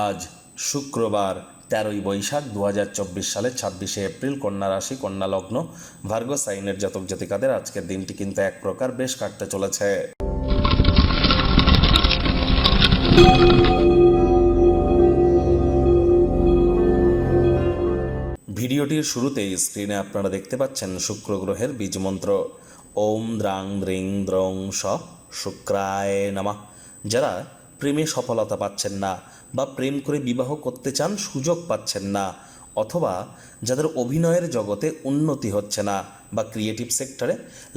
আজ শুক্রবার, তেরোই বৈশাখ দু হাজার চব্বিশ সালের ছাব্বিশে এপ্রিল কন্যা রাশি, কন্যা লগ্ন, ভার্গ সাইনের জাতক জাতিকাদের আজকের দিনটি কিন্তু এক প্রকার বেশ কাটতে চলেছে। ভিডিওটির শুরুতেই স্ক্রিনে আপনারা দেখতে পাচ্ছেন শুক্র গ্রহের বীজ মন্ত্র। ওম দ্রাং দ্রিং দ্রং স শুক্রায় নামা। যারা প্রেমে সফলতা পাচ্ছেন না বা প্রেম করে বিবাহ করতে চান সুযোগ পাচ্ছেন না অথবা যাদের অভিনয়ের জগতে উন্নতি হচ্ছে না বা ক্রিয়েটিভ সেক্টরে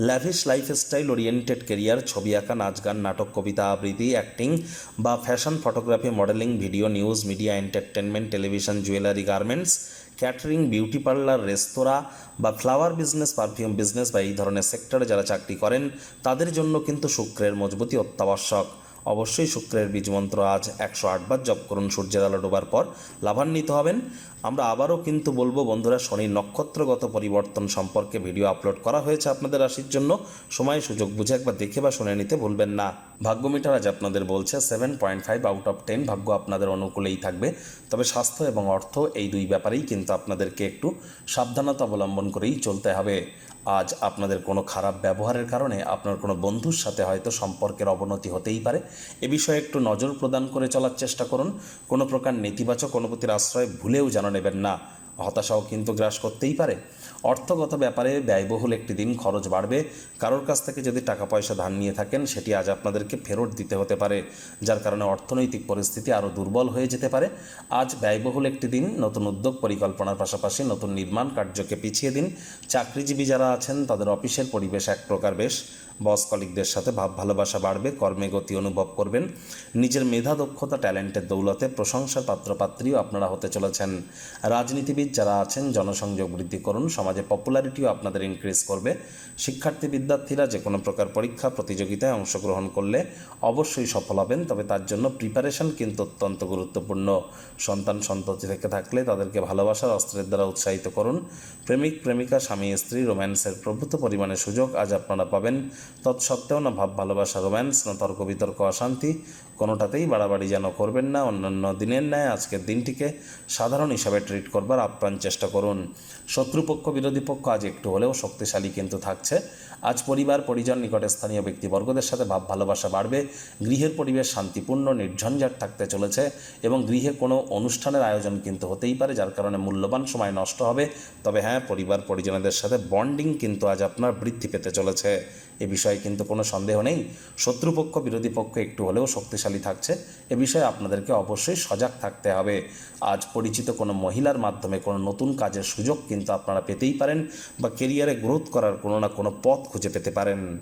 ল্যাভিশ লাইফস্টাইল ওরিয়েন্টেড কেরিয়ার ছবি আঁকা, নাচ গান, নাটক, কবিতা, আবৃত্তি অ্যাক্টিং বা fashion photography modelling video news media entertainment television jewellery garments catering beauty parlour restaurant বা ফ্লাওয়ার বিজনেস পারফিউম বিজনেস বা এই ধরনের সেক্টরে যারা চাকরি করেন, তাদের জন্য কিন্তু শুক্রের মজবুতি অত্যাবশ্যক। অবশ্যই শুক্রের বীজমন্ত্র আজ একশো আটবার জপ করুন সূর্যের আলো ডোবার পর। লাভান্বিত হবেন। আমরা আবারও কিন্তু বলব, বন্ধুরা শনির নক্ষত্রগত পরিবর্তন সম্পর্কে ভিডিও আপলোড করা হয়েছে আপনাদের রাশির জন্য। সময়, সুযোগ বুঝে একবার দেখে বা শুনে নিতে ভুলবেন না। ভাগ্য মিটার আজ আপনাদের বলছে seven point five out of ten ভাগ্য আপনাদের অনুকূলেই থাকবে। তবে স্বাস্থ্য এবং অর্থ এই দুই ব্যাপারেই কিন্তু আপনাদেরকে একটু সাবধানতা অবলম্বন করেই চলতে হবে। আজ আপনাদের কোনো খারাপ ব্যবহারের কারণে আপনার কোনো বন্ধুর সাথে হয়তো সম্পর্কের অবনতি হতেই পারে। এ বিষয়ে একটু নজর প্রদান করে চলার চেষ্টা করুন। কোনো প্রকার নেতিবাচক অনুভূতির আশ্রয় ভুলেও যেন নেবেন না। হতাশাও কিন্তু গ্রাস করতেই পারে। অর্থগত ব্যাপারে ব্যয়বহুল একটি দিন খরচ বাড়বে। কারোর কাছ থেকে যদি টাকা পয়সা ধার নিয়ে থাকেন, সেটি আজ আপনাদেরকে ফেরত দিতে হতে পারে, যার কারণে অর্থনৈতিক পরিস্থিতি আরও দুর্বল হয়ে যেতে পারে। আজ ব্যয়বহুল একটি দিন, নতুন উদ্যোগ পরিকল্পনার পাশাপাশি নতুন নির্মাণ কার্যকে পিছিয়ে দিন। চাকরিজীবী যারা আছেন, তাদের অফিসের পরিবেশ এক প্রকার বেশ। বস কলিকদের সাথে ভাব ভালোবাসা বাড়বে, কর্মে গতি অনুভব করবেন। নিজের মেধা, দক্ষতা, ট্যালেন্টের দৌলতে প্রশংসার পাত্রপাত্রীও আপনারা হতে চলেছেন। রাজনীতিবিদ যারা আছেন, জনসংযোগ বৃদ্ধি করুন, সমাজে পপুলারিটিও আপনাদের ইনক্রিজ করবে। শিক্ষার্থী, বিদ্যার্থীরা যে কোনো প্রকার পরীক্ষা, প্রতিযোগিতায় অংশগ্রহণ করলে অবশ্যই সফল হবেন, তবে তার জন্য প্রিপারেশন কিন্তু অত্যন্ত গুরুত্বপূর্ণ। সন্তান সন্ততি থেকে থাকলে তাদেরকে ভালোবাসার অস্ত্রের দ্বারা উৎসাহিত করুন। প্রেমিক, প্রেমিকা, স্বামী, স্ত্রী, রোম্যান্সের প্রভূত পরিমাণে সুযোগ আজ আপনারা পাবেন। তৎসত্ত্বেও না ভাব, ভালোবাসা, রোম্যান্স, না তর্ক, বিতর্ক, অশান্তি, কোনোটাতেই বাড়াবাড়ি যেন করবেন না। অন্যান্য দিনের ন্যায় আজকের দিনটিকে সাধারণ হিসাবে ট্রিট করবার আপ্রাণ চেষ্টা করুন। শত্রুপক্ষ, বিরোধী পক্ষ আজ একটু হলেও শক্তিশালী কিন্তু থাকছে। আজ পরিবার, পরিজন, নিকটে স্থানীয় ব্যক্তিবর্গদের সাথে ভাব ভালোবাসা বাড়বে। গৃহের পরিবেশ শান্তিপূর্ণ, নির্ঝঞ্ঝাট থাকতে চলেছে এবং গৃহে কোনো অনুষ্ঠানের আয়োজন কিন্তু হতেই পারে, যার কারণে মূল্যবান সময় নষ্ট হবে। তবে হ্যাঁ পরিবার, পরিজনদের সাথে বন্ডিং কিন্তু আজ আপনার বৃদ্ধি পেতে চলেছে। এ বিষয়ে কিন্তু কোনো সন্দেহ নেই। শত্রুপক্ষ, বিরোধী পক্ষ একটু হলেও শক্তিশালী থাকছে। এ বিষয়ে আপনাদেরকে অবশ্যই সজাগ থাকতে হবে। আজ পরিচিত কোনো মহিলার মাধ্যমে কোনো নতুন কাজের সুযোগ কিন্তু আপনারা পেতেই পারেন বা কেরিয়ারে গ্রোথ করার কোনো না কোনো পথ খুঁজে পেতে পারেন।